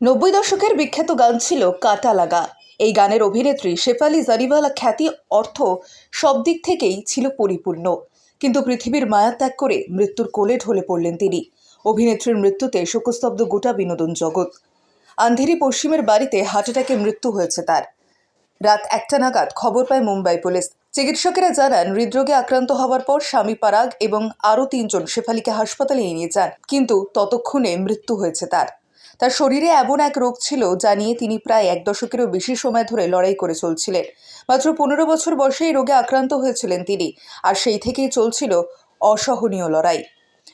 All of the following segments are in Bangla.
নব্বই দশকের বিখ্যাত গান ছিল কাটা লাগা। এই গানের অভিনেত্রী শেফালি জারিওয়ালা খ্যাতি অর্থ সব দিক থেকেই ছিল পরিপূর্ণ। কিন্তু পৃথিবীর মায়া ত্যাগ করে মৃত্যুর কোলে ঢলে পড়লেন তিনি। অভিনেত্রীর মৃত্যুতে শোকস্তব্ধ গোটা বিনোদন জগৎ। আন্ধেরি পশ্চিমের বাড়িতে হার্ট অ্যাটাকে মৃত্যু হয়েছে তার। রাত একটা নাগাদ খবর পায় মুম্বাই পুলিশ। চিকিৎসকেরা জানান, হৃদরোগে আক্রান্ত হওয়ার পর স্বামী পারাগ এবং আরও তিনজন শেফালিকে হাসপাতালে নিয়ে যান, কিন্তু ততক্ষণে মৃত্যু হয়েছে তার। তার শরীরে এমন এক রোগ ছিল যা নিয়ে তিনি প্রায় এক দশকেরও বেশি সময় ধরে লড়াই করে চলছিলেন। মাত্র পনেরো বছর বয়সে এই রোগে আক্রান্ত হয়েছিলেন তিনি, আর সেই থেকেই চলছিল অসহনীয় লড়াই।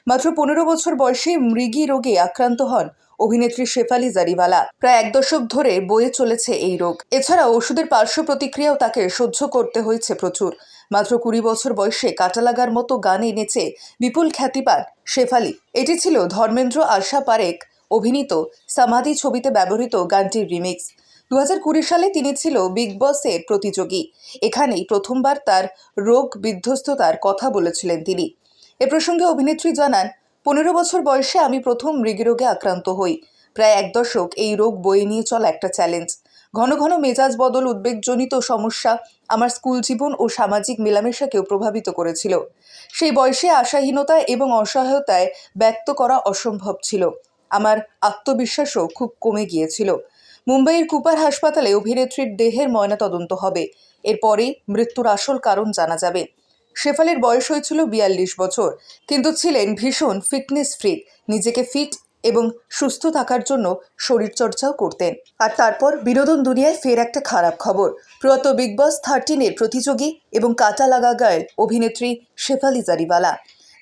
মাত্র পনেরো বছর বয়সে মৃগী রোগে আক্রান্ত হন অভিনেত্রী শেফালি জারিওয়ালা। প্রায় এক দশক ধরে বয়ে চলেছে এই রোগ। এছাড়া ওষুধের পার্শ্ব প্রতিক্রিয়াও তাকে সহ্য করতে হয়েছে প্রচুর। মাত্র কুড়ি বছর বয়সে কাটা লাগার মতো গানে নেচে বিপুল খ্যাতি পান শেফালি। এটি ছিল ধর্মেন্দ্র আশা পারেক অভিনীত সমাধি ছবিতে ব্যবহৃত গানটির রিমিক্স। দু কুড়ি সালে তিনি ছিল বিগ বসের প্রতিযোগী। এখানেই প্রথমবার তার রোগ বিধ্বস্ততার কথা বলেছিলেন তিনি। এ প্রসঙ্গে অভিনেত্রী জানান, পনেরো বছর বয়সে আমি প্রথম মৃগরোগে আক্রান্ত হই। প্রায় এক দশক এই রোগ বয়ে নিয়ে চলা একটা চ্যালেঞ্জ ঘন ঘন মেজাজ বদল, উদ্বেগজনিত সমস্যা আমার স্কুল জীবন ও সামাজিক মেলামেশাকেও প্রভাবিত করেছিল। সেই বয়সে আশাহীনতা এবং অসহায়তায় ব্যক্ত করা অসম্ভব ছিল। আমার আত্মবিশ্বাসও খুব কমে গিয়েছিল। মুম্বাইয়ের কুপার হাসপাতালে অভিনেত্রীর দেহের ময়নাতদন্ত হবে। এরপরেই মৃত্যুর আসল কারণ জানা যাবে। শেফালের বয়স হয়েছিল বিয়াল্লিশ বছর, কিন্তু ছিলেন ভীষণ ফিটনেস ফ্রিক, নিজেকে ফিট এবং সুস্থ থাকার জন্য শরীরচর্চাও করতেন। আর তারপর বিনোদন দুনিয়ায় ফের একটা খারাপ খবর। প্রয়াত বিগ বস থার্টিনের প্রতিযোগী এবং কাটা লাগা গার্ল অভিনেত্রী শেফালি জারিওয়ালা।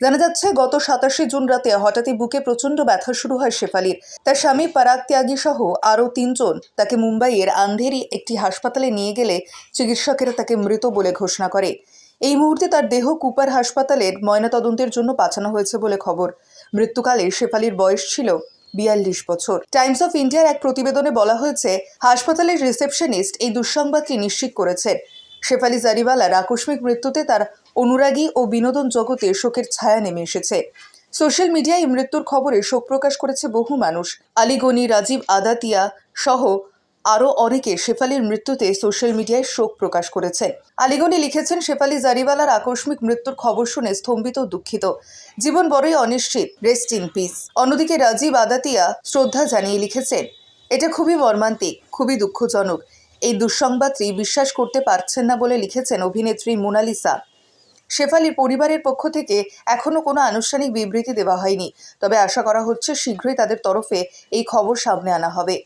জানা যাচ্ছে, গত সাতাশে জুন রাতে হঠাৎই বুকে প্রচণ্ড ব্যথা শুরু হয় শেফালির। তার স্বামী পারাগ ত্যাগী সহ আরও তিনজন তাকে মুম্বাইয়ের আন্ধেরি একটি হাসপাতালে নিয়ে গেলে চিকিৎসকেরা তাকে মৃত বলে ঘোষণা করে। এই মুহূর্তে তার দেহ কুপার হাসপাতালের ময়নাতদন্তের জন্য পাঠানো হয়েছে বলে খবর। মৃত্যুকালে শেফালির বয়স ছিল বিয়াল্লিশ বছর। টাইমস অফ ইন্ডিয়ার এক প্রতিবেদনে বলা হয়েছে, হাসপাতালের রিসেপশনিস্ট এই দুঃসংবাদটি নিশ্চিত করেছেন। শেফালি জারিওয়ালার আকস্মিক মৃত্যুতে তার অনুরাগী ও বিনোদন জগতে শোকের ছায়া নেমে এসেছে। সোশ্যাল মিডিয়ায় মৃত্যুর খবরে শোক প্রকাশ করেছে বহু মানুষ। আলিগনি, রাজীব আদাতিয়া সহ আরও অনেকে শেফালির মৃত্যুতে সোশ্যাল মিডিয়ায় শোক প্রকাশ করেছেন আলিগনি লিখেছেন, শেফালি জারিওয়ালার আকস্মিক মৃত্যুর খবর শুনে স্তম্ভিত দুঃখিত। জীবন বড়ই অনিশ্চিত। রেস্ট ইন পিস অন্যদিকে রাজীব আদাতিয়া শ্রদ্ধা জানিয়ে লিখেছেন, এটা খুবই মর্মান্তিক, খুবই দুঃখজনক। এই দুঃসংবাদটি বিশ্বাস করতে পারছেন না বলে লিখেছেন অভিনেত্রী মোনালিসা। শেফালির পরিবারের পক্ষ থেকে এখনও কোনো আনুষ্ঠানিক বিবৃতি দেওয়া হয়নি। তবে আশা করা হচ্ছে শীঘ্রই তাদের তরফে এই খবর সামনে আনা হবে।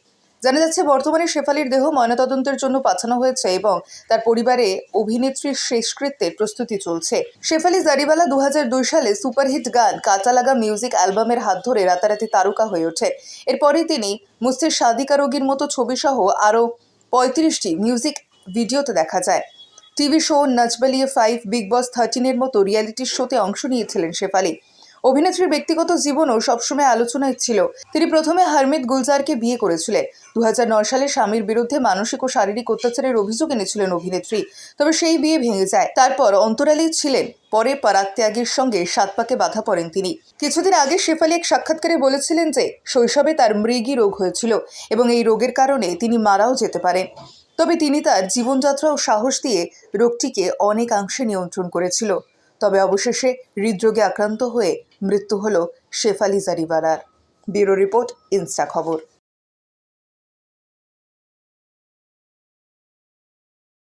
জানা যাচ্ছে, বর্তমানে শেফালির দেহ ময়নাতদন্তের জন্য পাঠানো হয়েছে এবং তার পরিবারে অভিনেত্রীর শেষকৃত্যের প্রস্তুতি চলছে। শেফালি জারিওয়ালা দু দুই সালে সুপারহিট গান কাঁচা লাগা মিউজিক অ্যালবামের হাত ধরে রাতারাতি তারকা হয়ে ওঠে এরপরেই তিনি মুস্তির সাদিকা রোগীর মতো ছবিসহ আরও পঁয়ত্রিশটি মিউজিক ভিডিওতে দেখা যায়। TV show নজবলিয়ে five, Bigg Boss থার্টিনের মতো রিয়ালিটি শোতে অংশ নিয়েছিলেন শেফালি। অভিনেত্রীর ব্যক্তিগত জীবনও সবসময় আলোচনায় ছিল। তিনি প্রথমে হারমিত গুলজারকে বিয়ে করেছিলেন। দু হাজার নয় সালে স্বামীর বিরুদ্ধে মানসিক ও শারীরিক অত্যাচারের অভিযোগ এনেছিলেন অভিনেত্রী। তবে সেই বিয়ে ভেঙে যায়। তারপর অন্তরালেই ছিলেন। পরে পারাক ত্যাগের সঙ্গে সাত পাকে বাধা পড়েন তিনি। কিছুদিন আগে শেফালি এক সাক্ষাৎকারে বলেছিলেন যে, শৈশবে তার মৃগী রোগ হয়েছিল এবং এই রোগের কারণে তিনি মারাও যেতে পারেন। তবে তিনি তার জীবনযাত্রা ও সাহস দিয়ে রোগটিকে অনেকাংশে নিয়ন্ত্রণ করেছিল। তবে অবশেষে হৃদরোগে আক্রান্ত হয়ে মৃত্যু হল শেফালি জারিবারার। ব্যুরো রিপোর্ট, ইনস্টা খবর।